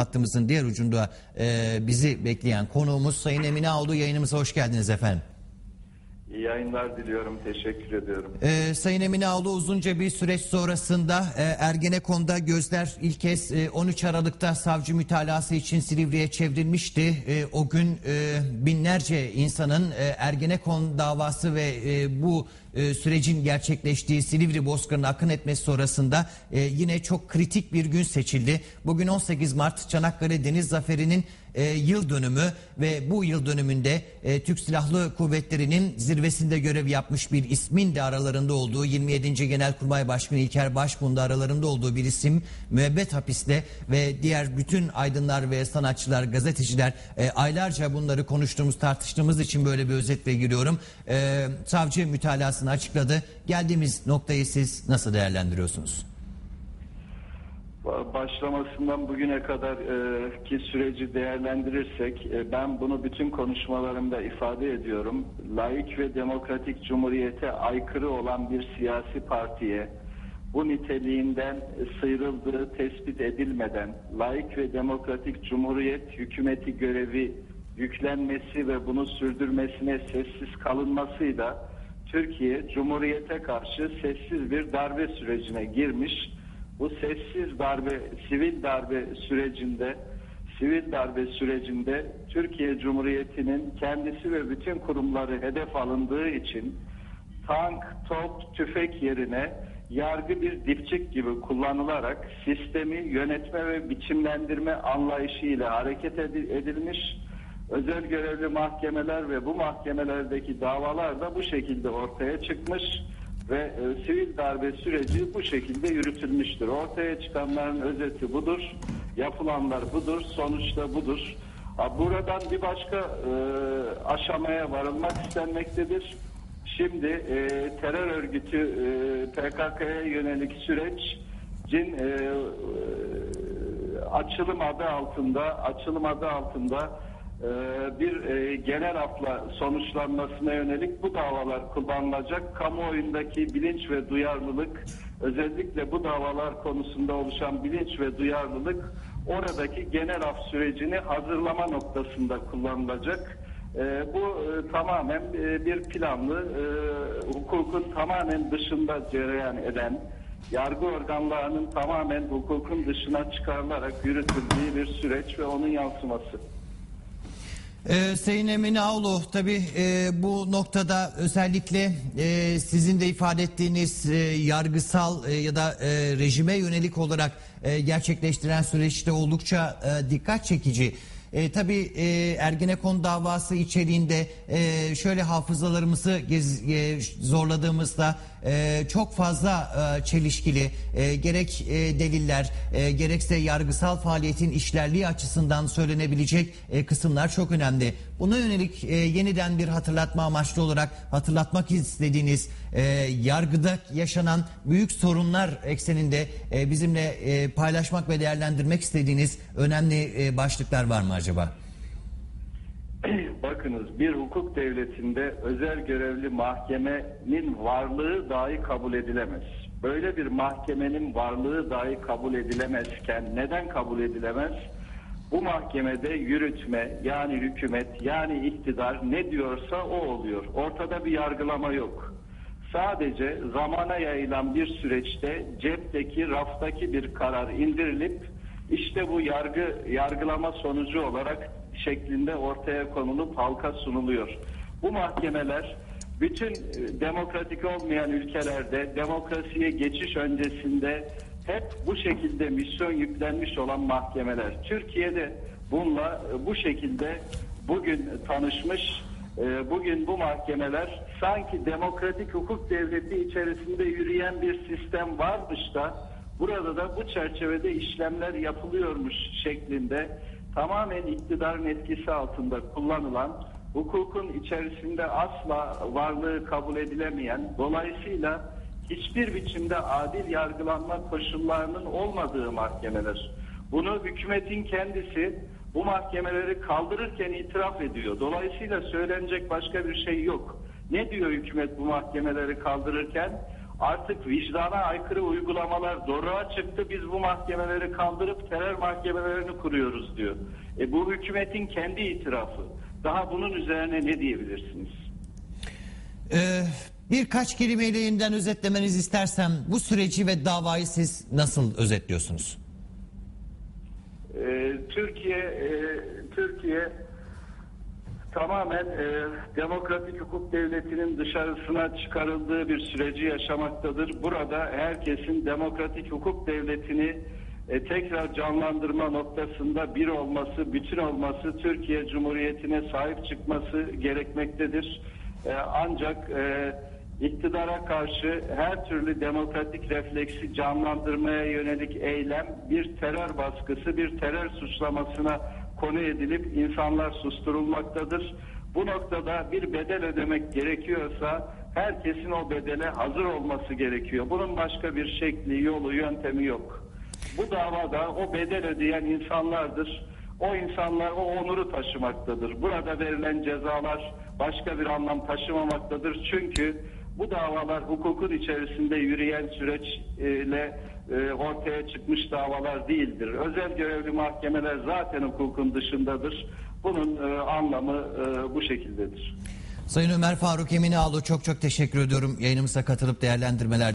Hattımızın diğer ucunda e, bizi bekleyen konuğumuz Sayın Emine Avlu yayınımıza hoş geldiniz efendim. İyi yayınlar diliyorum. Teşekkür ediyorum. Ee, Sayın Emine Avlu uzunca bir süreç sonrasında e, Ergenekon'da gözler ilk kez e, 13 Aralık'ta savcı mütalası için Silivri'ye çevrilmişti. E, o gün e, binlerce insanın e, Ergenekon davası ve e, bu e, sürecin gerçekleştiği Silivri Bozkırı'na akın etmesi sonrasında e, yine çok kritik bir gün seçildi. Bugün 18 Mart Çanakkale Deniz Zaferi'nin e, yıl dönümü ve bu yıl dönümünde e, Türk Silahlı Kuvvetleri'nin zirvesinde görev yapmış bir ismin de aralarında olduğu 27. Genelkurmay Başkanı İlker Başbuğ'un da aralarında olduğu bir isim müebbet hapiste ve diğer bütün aydınlar ve sanatçılar, gazeteciler e, aylarca bunları konuştuğumuz, tartıştığımız için böyle bir özetle giriyorum. E, savcı mütalasını açıkladı. Geldiğimiz noktayı siz nasıl değerlendiriyorsunuz? Başlamasından bugüne kadar e, ki süreci değerlendirirsek e, ben bunu bütün konuşmalarımda ifade ediyorum. Laik ve demokratik cumhuriyete aykırı olan bir siyasi partiye bu niteliğinden sıyrıldığı tespit edilmeden laik ve demokratik cumhuriyet hükümeti görevi yüklenmesi ve bunu sürdürmesine sessiz kalınmasıyla Türkiye Cumhuriyete karşı sessiz bir darbe sürecine girmiş bu sessiz darbe, sivil darbe sürecinde sivil darbe sürecinde Türkiye Cumhuriyeti'nin kendisi ve bütün kurumları hedef alındığı için tank, top, tüfek yerine yargı bir dipçik gibi kullanılarak sistemi yönetme ve biçimlendirme anlayışıyla hareket edilmiş. Özel görevli mahkemeler ve bu mahkemelerdeki davalar da bu şekilde ortaya çıkmış ve e, sivil darbe süreci bu şekilde yürütülmüştür. Ortaya çıkanların özeti budur, yapılanlar budur, sonuçta budur. Buradan bir başka e, aşamaya varılmak istenmektedir. Şimdi e, terör örgütü e, PKK'ya yönelik süreç cin e, e, açılım adı altında açılım adı altında bir e, genel afla sonuçlanmasına yönelik bu davalar kullanılacak. Kamuoyundaki bilinç ve duyarlılık özellikle bu davalar konusunda oluşan bilinç ve duyarlılık oradaki genel af sürecini hazırlama noktasında kullanılacak. Ee, bu e, tamamen e, bir planlı hukukun tamamen dışında cereyan eden yargı organlarının tamamen hukukun dışına çıkarılarak yürütüldüğü bir süreç ve onun yansıması. Ee, Sayın Emine Avlu tabi e, bu noktada özellikle e, sizin de ifade ettiğiniz e, yargısal e, ya da e, rejime yönelik olarak e, gerçekleştiren süreçte oldukça e, dikkat çekici. E, tabii e, Ergenekon davası içeriğinde e, şöyle hafızalarımızı gez, e, zorladığımızda e, çok fazla e, çelişkili e, gerek e, deliller e, gerekse yargısal faaliyetin işlerliği açısından söylenebilecek e, kısımlar çok önemli. Buna yönelik e, yeniden bir hatırlatma amaçlı olarak hatırlatmak istediğiniz e, yargıda yaşanan büyük sorunlar ekseninde e, bizimle e, paylaşmak ve değerlendirmek istediğiniz önemli e, başlıklar var mı acaba? Bakınız bir hukuk devletinde özel görevli mahkemenin varlığı dahi kabul edilemez. Böyle bir mahkemenin varlığı dahi kabul edilemezken neden kabul edilemez? Bu mahkemede yürütme yani hükümet yani iktidar ne diyorsa o oluyor. Ortada bir yargılama yok. Sadece zamana yayılan bir süreçte cepteki raftaki bir karar indirilip işte bu yargı yargılama sonucu olarak şeklinde ortaya konulup halka sunuluyor. Bu mahkemeler bütün e, demokratik olmayan ülkelerde demokrasiye geçiş öncesinde hep bu şekilde misyon yüklenmiş olan mahkemeler. Türkiye'de bununla e, bu şekilde bugün tanışmış e, bugün bu mahkemeler sanki demokratik hukuk devleti içerisinde yürüyen bir sistem varmış da burada da bu çerçevede işlemler yapılıyormuş şeklinde tamamen iktidarın etkisi altında kullanılan, hukukun içerisinde asla varlığı kabul edilemeyen, dolayısıyla hiçbir biçimde adil yargılanma koşullarının olmadığı mahkemeler. Bunu hükümetin kendisi bu mahkemeleri kaldırırken itiraf ediyor. Dolayısıyla söylenecek başka bir şey yok. Ne diyor hükümet bu mahkemeleri kaldırırken? Artık vicdana aykırı uygulamalar doğruğa çıktı. Biz bu mahkemeleri kaldırıp terör mahkemelerini kuruyoruz diyor. E bu hükümetin kendi itirafı. Daha bunun üzerine ne diyebilirsiniz? Ee, birkaç kelimeyle yeniden özetlemenizi istersem bu süreci ve davayı siz nasıl özetliyorsunuz? Ee, Türkiye e, Türkiye tamamen e, demokratik hukuk devletinin dışarısına çıkarıldığı bir süreci yaşamaktadır. Burada herkesin demokratik hukuk devletini e, tekrar canlandırma noktasında bir olması, bütün olması, Türkiye Cumhuriyeti'ne sahip çıkması gerekmektedir. E, ancak e, iktidara karşı her türlü demokratik refleksi canlandırmaya yönelik eylem bir terör baskısı, bir terör suçlamasına konu edilip insanlar susturulmaktadır. Bu noktada bir bedel ödemek gerekiyorsa herkesin o bedele hazır olması gerekiyor. Bunun başka bir şekli, yolu, yöntemi yok. Bu davada o bedel ödeyen insanlardır. O insanlar o onuru taşımaktadır. Burada verilen cezalar başka bir anlam taşımamaktadır. Çünkü bu davalar hukukun içerisinde yürüyen süreçle e, ortaya çıkmış davalar değildir. Özel görevli mahkemeler zaten hukukun dışındadır. Bunun e, anlamı e, bu şekildedir. Sayın Ömer Faruk Eminaloğlu çok çok teşekkür ediyorum yayınımıza katılıp değerlendirmeler